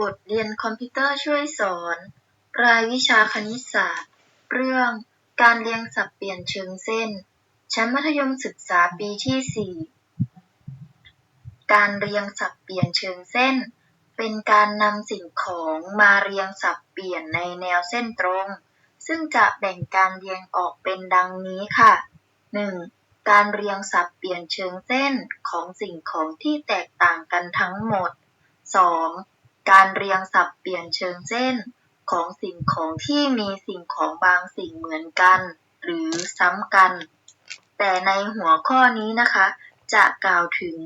บทเรียนคอมพิวเตอร์ช่วยสอน รายวิชาคณิตศาสตร์ เรื่อง การเรียงสับเปลี่ยนเชิงเส้น ชั้นมัธยมศึกษาปีที่ 4 การเรียงสับเปลี่ยนเชิงเส้น เป็นการนำสิ่งของมาเรียงสับเปลี่ยนในแนวเส้นตรง ซึ่งจะแบ่งการเรียงออกเป็นดังนี้ค่ะ 1. การเรียงสับเปลี่ยนเชิงเส้นของสิ่งของที่แตกต่างกันทั้งหมด 2. การเรียงสับเปลี่ยนเชิงเส้นของสิ่งของที่มีสิ่งของบางสิ่งเหมือนกัน หรือซ้ำกัน แต่ในหัวข้อนี้นะคะ จะกล่าวถึง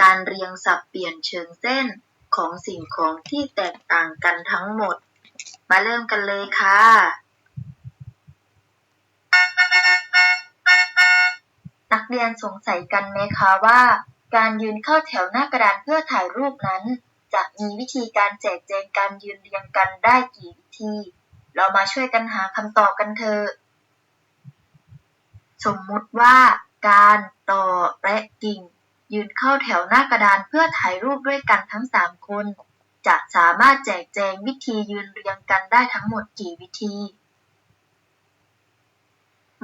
การเรียงสับเปลี่ยนเชิงเส้นของสิ่งของที่แตกต่างกันทั้งหมด มาเริ่มกันเลยค่ะ นักเรียนสงสัยกันไหมคะว่า การยืนเข้าแถวหน้ากระดานเพื่อถ่ายรูปนั้น จะมีวิธีการแจกแจงการยืนเรียงกันได้กี่วิธี เรามาช่วยกันหาคำตอบกันเถอะ สมมุติว่า การต่อและกิ่ง ยืนเข้าแถวหน้ากระดานเพื่อถ่ายรูปด้วยกันทั้ง 3 คน จะสามารถแจกแจงวิธียืนเรียงกันได้ทั้งหมดกี่วิธี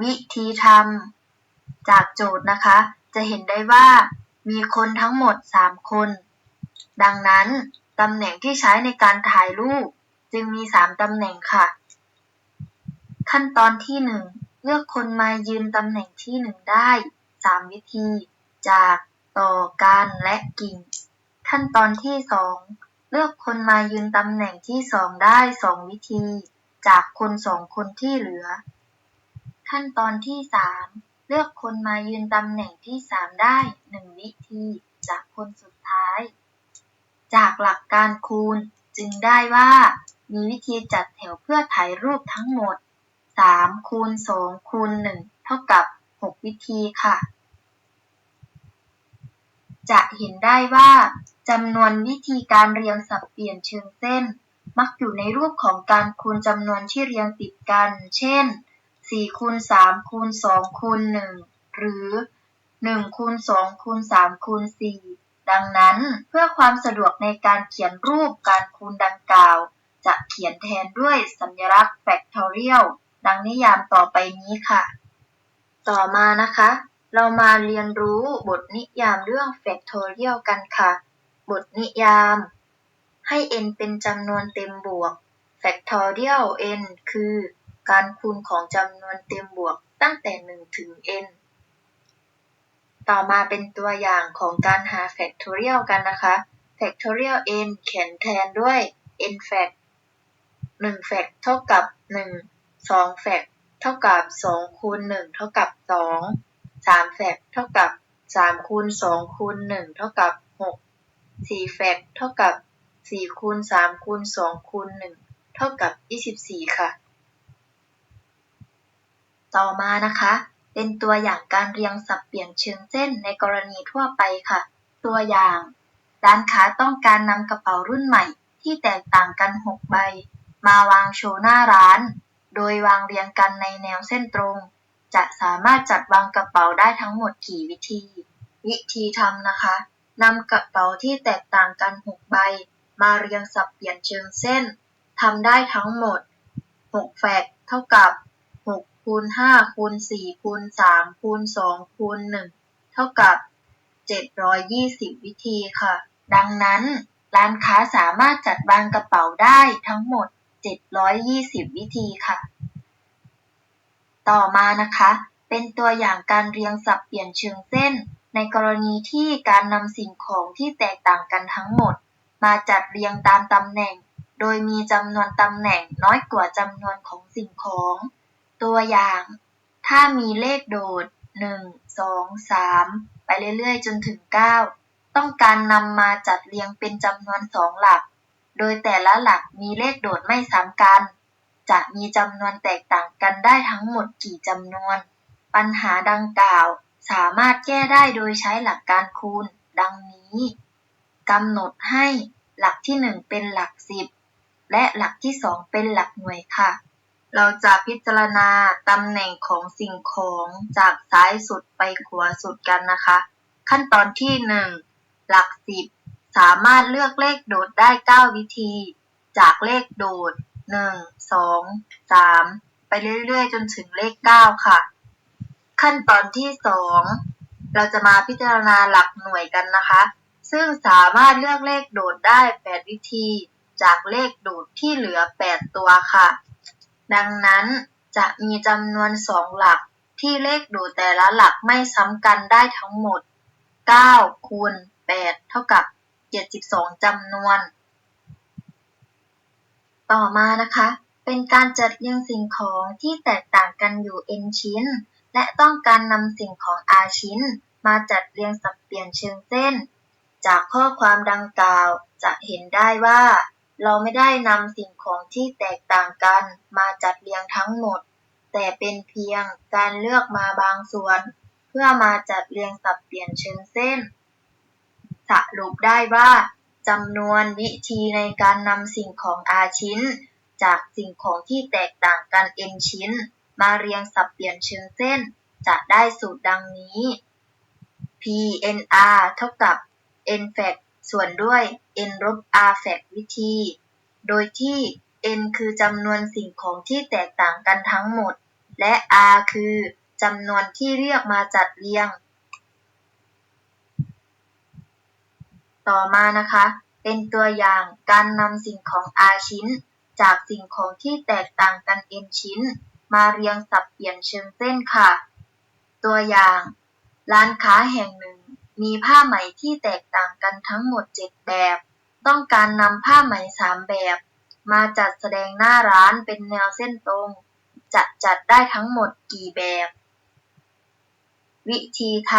วิธีทำจากโจทย์นะคะ จะเห็นได้ว่ามีคนทั้งหมด 3 คน ดังนั้น ตำแหน่งที่ใช้ในการถ่ายรูป จึงมี 3 ตำแหน่งค่ะ ขั้นตอนที่ 1 เลือกคนมายืนตำแหน่งที่ 1 ได้ 3 วิธี จากต่อการและกิ่ง ขั้นตอนที่ 2 เลือกคนมายืนตำแหน่งที่ 2 ได้ 2 วิธี จากคนสองคนที่เหลือ ขั้นตอนที่ 3 เลือกคนมายืนตำแหน่งที่ 3 ได้ 1 วิธี จากคนสุดท้าย จากหลักการคูณ จึงได้ว่า มีวิธีจัดแถวเพื่อถ่ายรูปทั้งหมด 3 คูณ 2 คูณ 1 เท่ากับ 6 วิธีค่ะ จะเห็นได้ว่าจำนวนวิธีการเรียงสับเปลี่ยนเชิงเส้น มักอยู่ในรูปของการคูณจำนวนที่เรียงติดกัน เช่น 4 คูณ 3 คูณ 2 คูณ 1 หรือ 1 คูณ 2 คูณ 3 คูณ 4 ดังนั้นเพื่อความสะดวกในการเขียนรูปการคูณดังกล่าว จะเขียนแทนด้วยสัญลักษณ์ factorial ดังนิยามต่อไปนี้ค่ะ ต่อมานะคะ เรามาเรียนรู้บทนิยามเรื่อง factorial กันค่ะ บทนิยาม ให้ n เป็นจำนวนเต็มบวก factorial n คือ การคูณของจำนวนเต็มบวกตั้งแต่ 1 ถึง n ต่อมาเป็นตัวอย่างของการหา factorial กันนะคะ factorial n เขียนแทนด้วย n fact 1 fact เท่ากับ 1 2 fact เท่ากับ 2 คูณ 1 เท่ากับ 2 3 fact เท่ากับ 3 คูณ 2 คูณ 1 เท่ากับ 6 4 fact เท่ากับ 4 คูณ 3 คูณ 2 คูณ 1 เท่ากับ 24 ค่ะ ต่อมานะคะ เป็นตัวอย่างการเรียงสับเปลี่ยนเชิงเส้นในกรณีทั่วไปค่ะ ตัวอย่าง ร้านค้าต้องการนำกระเป๋ารุ่นใหม่ที่แตกต่างกัน 6 ใบ มาวางโชว์หน้าร้าน โดยวางเรียงกันในแนวเส้นตรง จะสามารถจัดวางกระเป๋าได้ทั้งหมดกี่วิธี วิธีทำนะคะนำกระเป๋าที่แตกต่างกัน 6 ใบ มาเรียงสับเปลี่ยนเชิงเส้นทำได้ทั้งหมด 6 แฟกเท่ากับ คูณ5คูณ4คูณ3คูณ2คูณ1เท่ากับ720วิธีค่ะ ดังนั้นร้านค้าสามารถจัดวางกระเป๋าได้ทั้งหมด 720 วิธีค่ะ ต่อมานะคะ เป็นตัวอย่างการเรียงสับเปลี่ยนเชิงเส้น ในกรณีที่การนำสิ่งของที่แตกต่างกันทั้งหมด มาจัดเรียงตามตำแหน่ง โดยมีจำนวนตำแหน่งน้อยกว่าจำนวนของสิ่งของ ตัวอย่าง ถ้ามีเลขโดด 1 2 3 ไปเรื่อยๆ จนถึง 9 ต้องการนำมาจัดเรียงเป็นจำนวน2หลัก โดยแต่ละหลักมีเลขโดดไม่ซ้ำกัน จะมีจำนวนแตกต่างกันได้ทั้งหมดกี่จำนวน ปัญหาดังกล่าว สามารถแก้ได้โดยใช้หลักการคูณ ดังนี้กำหนดให้หลักที่ 1 เป็นหลัก 10 และหลักที่ 2 เป็นหลักหน่วยค่ะ เราจะพิจารณาตำแหน่งของสิ่งของจากซ้ายสุดไปขวาสุดกันนะคะ ขั้นตอนที่ 1 หลัก10สามารถเลือกเลขโดดได้ 9 วิธี จากเลขโดด 1 2 3 ไปเรื่อยๆ จนถึงเลข 9 ค่ะ ขั้นตอนที่ 2 เราจะมาพิจารณาหลักหน่วยกันนะคะ ซึ่งสามารถเลือกเลขโดดได้ 8 วิธี จากเลขโดดที่เหลือ 8 ตัวค่ะ ดังนั้นจะมีจำนวน2หลักที่เลขโดดแต่ละหลักไม่ซ้ำกันได้ทั้งหมด 9 คูณ 8 เท่ากับ 72จำนวน ต่อมานะคะ เป็นการจัดเรียงสิ่งของที่แตกต่างกันอยู่ n ชิ้น และต้องการนำสิ่งของ r ชิ้น มาจัดเรียงสับเปลี่ยนเชิงเส้น จากข้อความดังกล่าวจะเห็นได้ว่า เราไม่ได้นำสิ่งของที่แตกต่างกันมาจัดเรียงทั้งหมด แต่เป็นเพียงการเลือกมาบางส่วน เพื่อมาจัดเรียงสับเปลี่ยนเชิงเส้น สรุปได้ว่าจำนวนวิธีในการนำสิ่งของ R ชิ้น จากสิ่งของที่แตกต่างกัน n ชิ้น มาเรียงสับเปลี่ยนเชิงเส้น จะได้สูตรดังนี้ p n r เท่ากับ n f a c ส่วนด้วย n ลบ r fact วิธี โดยที่ n คือจำนวนสิ่งของที่แตกต่างกันทั้งหมด และ r คือจำนวนที่เรียกมาจัดเรียง ต่อมานะคะ เป็นตัวอย่างการนำสิ่งของ R ชิ้น จากสิ่งของที่แตกต่างกัน N ชิ้น มาเรียงสับเปลี่ยนเชิงเส้นค่ะ ตัวอย่าง ร้านค้าแห่งหนึ่ง มีผ้าไหมที่แตกต่างกันทั้งหมด7แบบ ต้องการนำผ้าไหม3แบบ มาจัดแสดงหน้าร้านเป็นแนวเส้นตรง จะจัดได้ทั้งหมดกี่แบบ วิธีท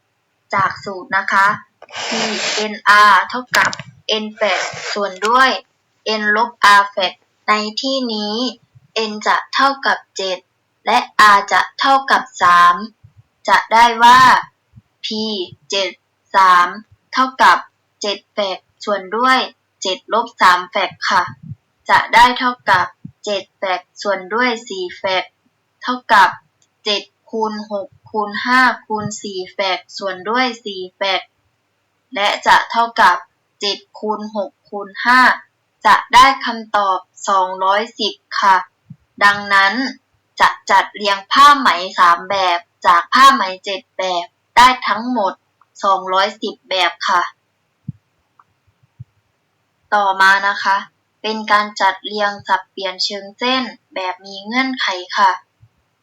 ำจากสูตรนะคะ p n r เท่ากับ n แฟกส่วนด้วย n ลบ r แฟกในที่นี้ n จะเท่ากับ 7 และ r จะเท่ากับ 3 จะได้ว่า p 7 3เท่ากับ7แฟกส่วนด้วย7ลบ3แฟกค่ะ จะได้เท่ากับ7แฟกส่วนด้วย4แฟกเท่ากับ7คูณ6คูณ5คูณ4แฟกส่วนด้วย4แฟกและจะเท่ากับ7คูณ6คูณ5จะได้คำตอบ210ค่ะ ดังนั้นจะจัดเรียงผ้าไหม3แบบจากผ้าไหม7แบบ ได้ทั้งหมด 210 แบบค่ะ ต่อมานะคะ เป็นการจัดเรียงสับเปลี่ยนเชิงเส้นแบบมีเงื่อนไขค่ะ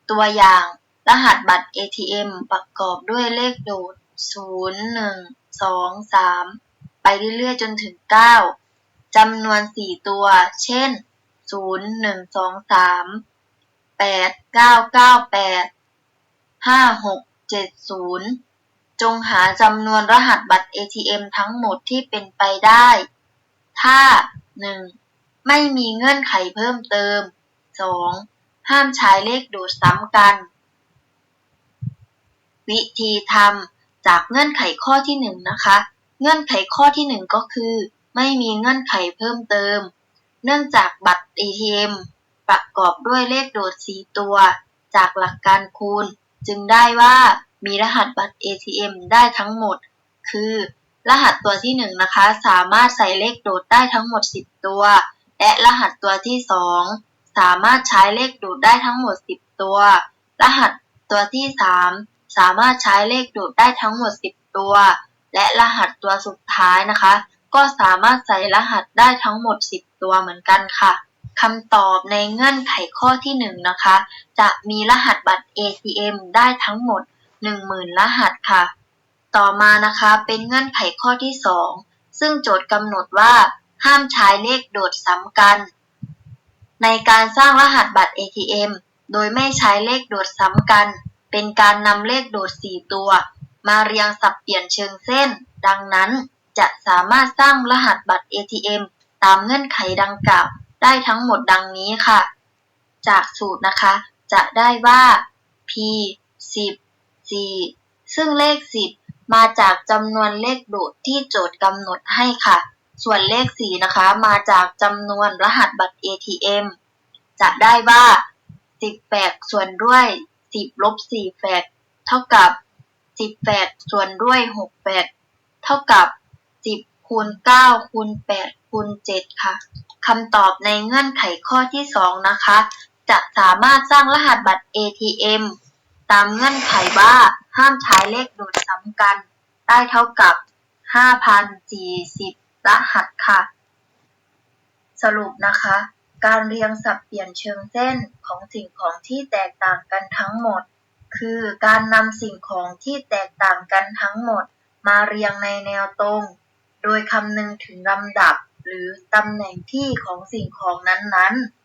ตัวอย่างรหัสบัตร ATM ประกอบด้วยเลขโดด 0 1 2 3 ไปเรื่อยๆ จนถึง 9จำนวน 4 ตัว เช่น 0 1 2 3 8 9 9 8 5 6 7 0จงหาจำนวนรหัสบัตร ATM ทั้งหมดที่เป็นไปได้ ถ้า 1. ไม่มีเงื่อนไขเพิ่มเติม 2. ห้ามใช้เลขโดดซ้ำกัน วิธีทำจากเงื่อนไขข้อที่1นงนะคะ เงื่อนไขข้อที่ 1 ก็คือ ไม่มีเงื่อนไขเพิ่มเติม เนื่องจากบัตร ATM ประกอบด้วยเลขโดด 4 ตัว จากหลักการคูณ จึงได้ว่ามีรหัสบัตร ATM ได้ทั้งหมด คือ รหัสตัวที่ 1 นะคะ สามารถใส่เลขโดดได้ทั้งหมด 10 ตัว และรหัสตัวที่ 2 สามารถใช้เลขโดดได้ทั้งหมด 10 ตัว รหัสตัวที่ 3 สามารถใช้เลขโดดได้ทั้งหมด 10 ตัว และรหัสตัวสุดท้ายนะคะ ก็สามารถใส่รหัสได้ทั้งหมด 10 ตัวเหมือนกันค่ะ คำตอบในเงื่อนไขข้อที่ 1 นะคะ จะมีรหัสบัตร ATM ได้ทั้งหมด 10,000 รหัสค่ะ ต่อมานะคะเป็นเงื่อนไขข้อที่ 2 ซึ่งโจทย์กำหนดว่า ห้ามใช้เลขโดดซ้ำกัน ในการสร้างรหัสบัตร ATM โดยไม่ใช้เลขโดดซ้ำกัน เป็นการนำเลขโดด 4 ตัว มาเรียงสับเปลี่ยนเชิงเส้น ดังนั้นจะสามารถสร้างรหัสบัตร ATM ตามเงื่อนไขดังกล่าว ได้ทั้งหมดดังนี้ค่ะ จากสูตรนะคะ จะได้ว่า p 10 4 ซึ่งเลข 10 มาจากจำนวนเลขโดดที่โจทย์กำหนดให้ค่ะ ส่วนเลข 4 นะคะ มาจากจำนวนรหัสบัตร ATM จะได้ว่า 10แฝกส่วนด้วย 10ลบ4แฝกเท่ากับ 10แฝกส่วนด้วย6แฝกเท่ากับ 10คูณ9คูณ8คูณ7ค่ะ คำตอบในเงื่อนไขข้อที่ 2 นะคะ จะสามารถสร้างรหัสบัตร ATM ตามเงื่อนไขว่าห้ามใช้เลขโดดซ้ำกัน ได้เท่ากับ 5,040 รหัสค่ะ สรุปนะคะ การเรียงสับเปลี่ยนเชิงเส้นของสิ่งของที่แตกต่างกันทั้งหมด คือการนำสิ่งของที่แตกต่างกันทั้งหมด มาเรียงในแนวตรง โดยคำนึงถึงลำดับ หรือตำแหน่งที่ของสิ่งของนั้นๆ